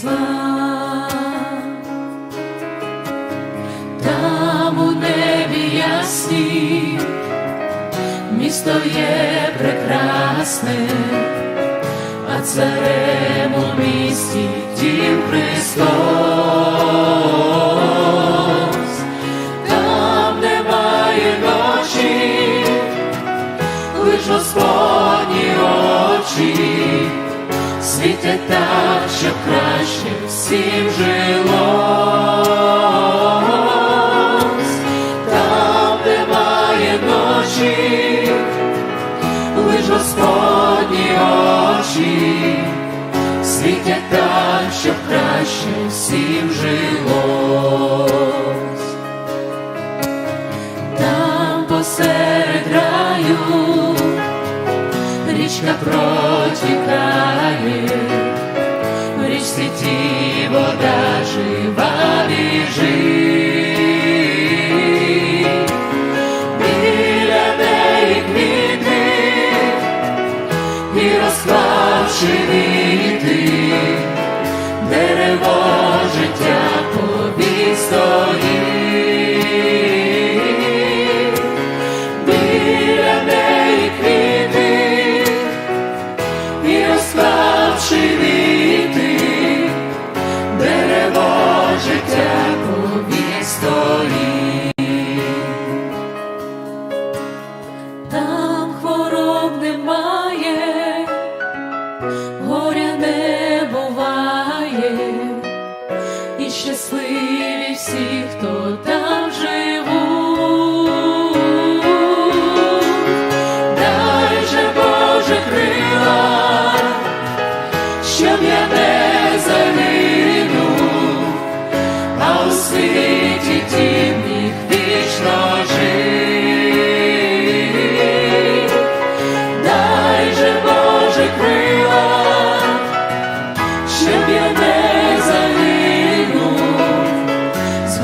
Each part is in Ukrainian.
зла. Там небі ясні місто є прекрасне, а царем у місті дім Христос, світять так, щоб краще всім жилось, там немає ночі, лиш Господні очі. Світять так, щоб краще всім жилось. Там посеред раю річка протікає, ті вода жива біжить. Біля неї квіти і розклавши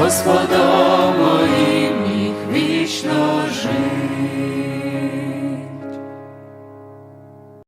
Господом.